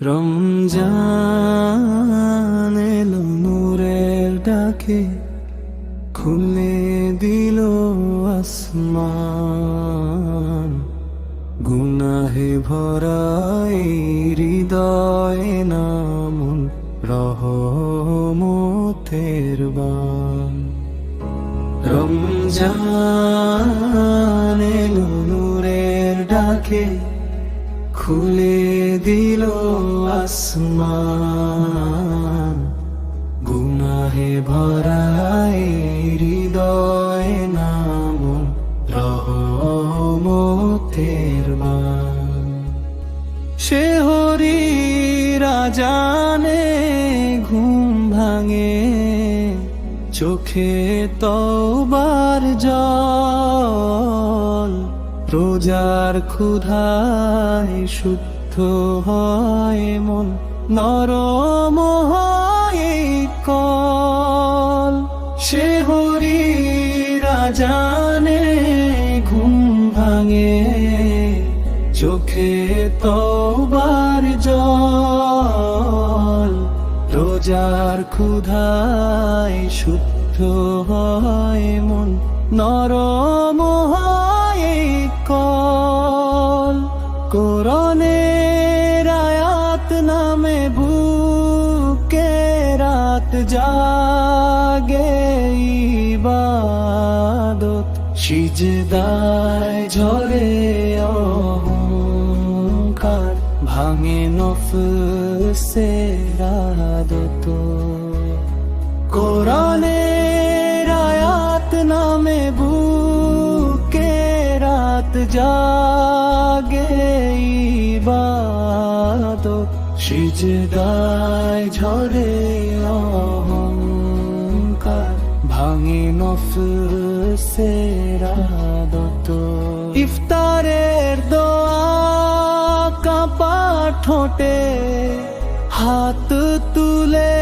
রমজান এলো নূরের ডাকে, খুলে দিল আসমান। গুনাহে ভরাই হৃদয়ে নামুন রহমতের বান। রমজান এলো নূরের ডাকে খুলে দিল আসমান। গুনাহে ভরাই হৃদয় নাম রহমতের সে হরি রাজানে ঘুম ভাঙে, চোখে তওবার জল। রোজার ক্ষুধায় শুদ্ধ হয় মন, নরম হয় কল। সে হরি রাজানে ঘুম ভাঙে, চোখে তওবার জল। রোজার ক্ষুধায় শুদ্ধ হয় মন, নরম কল আয়াত নামে বুকে রাত জাগে ইবাদত, সিজদায় ঝরে অহংকার, ভাঙে নফসে রাদত কোরআনের আয়াত নামে বুকে রাত জাগে সিজদায় ঝরে অহংকার, ভাঙে নফসে রাদত ইফতারের দোয়া কাপা ঠোঁটে, হাত তুলে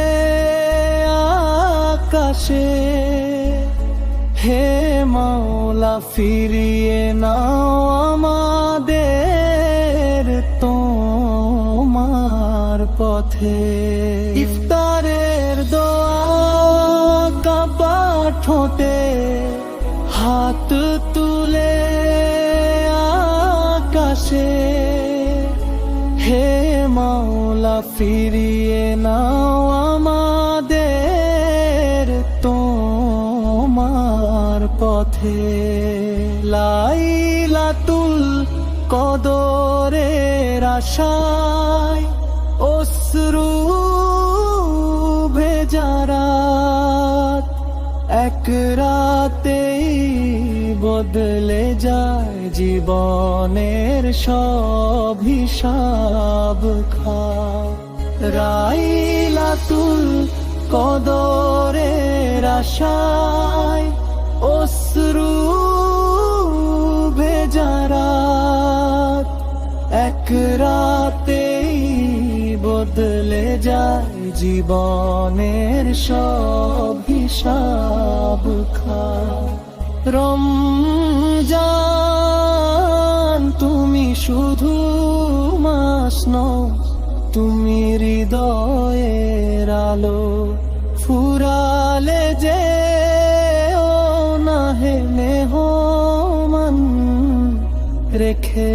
আকাশে। হে মাওলা, ফিরিয়ে নাও আমাদের পথে ইফতারের দোয়া কাবা ঠোঁটে, হাত তুলে আকাশে। হে মাওলা, ফিরিয়ে নাও আমাদের তোমার পথে। লাইলাতুল কদরের আশায় ভেজারাত এক রাতেই বদলে যায় জীবনের সব হিসাব খা রাইলাতুল কদরের আশায় বদলে যায় জীবনের সব হিসাব খা রমজান, তুমি শুধু মাস তুমি হৃদয়ের আলো ফুরালে যে ও না হে মেহমান, রেখে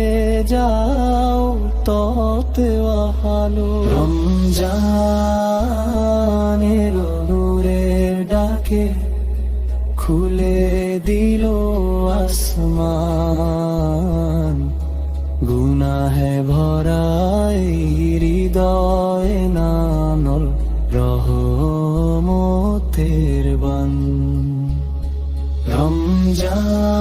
যাও ততে আলো, রমজানের নূরের ডাকে খুলে দিল আসমান। গুনাহে ভরাই হৃদয় নানল রহমতের বান। রমজানের